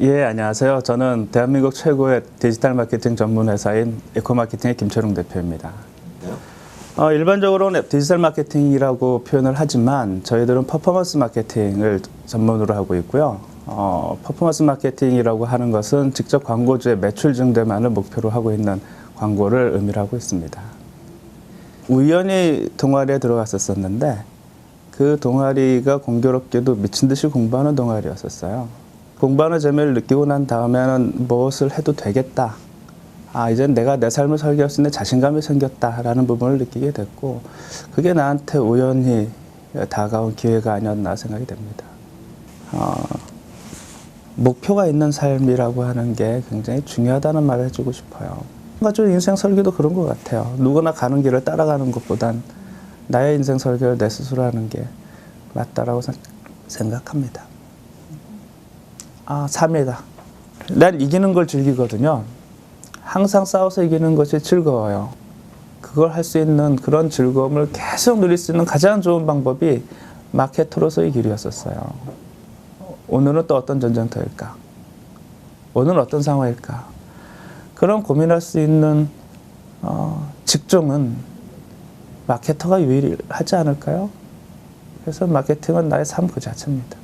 예, 안녕하세요. 저는 대한민국 최고의 디지털 마케팅 전문 회사인 에코마케팅의 김철웅 대표입니다. 어, 일반적으로는 디지털 마케팅이라고 표현을 하지만 저희들은 퍼포먼스 마케팅을 전문으로 하고 있고요. 어, 퍼포먼스 마케팅이라고 하는 것은 직접 광고주의 매출 증대만을 목표로 하고 있는 광고를 의미를 하고 있습니다. 우연히 동아리에 들어갔었었는데 그 동아리가 공교롭게도 미친 듯이 공부하는 동아리였었어요. 공부하는 재미를 느끼고 난 다음에는 무엇을 해도 되겠다. 아, 이젠 내가 내 삶을 설계할 수 있는 자신감이 생겼다라는 부분을 느끼게 됐고, 그게 나한테 우연히 다가온 기회가 아니었나 생각이 됩니다. 어, 목표가 있는 삶이라고 하는 게 굉장히 중요하다는 말을 해주고 싶어요. 가지고 인생 설계도 그런 것 같아요. 누구나 가는 길을 따라가는 것보단 나의 인생 설계를 내 스스로 하는 게 맞다라고 생- 생각합니다. 아, 3이다. 난 이기는 걸 즐기거든요. 항상 싸워서 이기는 것이 즐거워요. 그걸 할 수 있는 그런 즐거움을 계속 누릴 수 있는 가장 좋은 방법이 마케터로서의 길이었었어요. 오늘은 또 어떤 전쟁터일까? 오늘은 어떤 상황일까? 그런 고민할 수 있는 어, 직종은 마케터가 유일하지 않을까요? 그래서 마케팅은 나의 삶 그 자체입니다.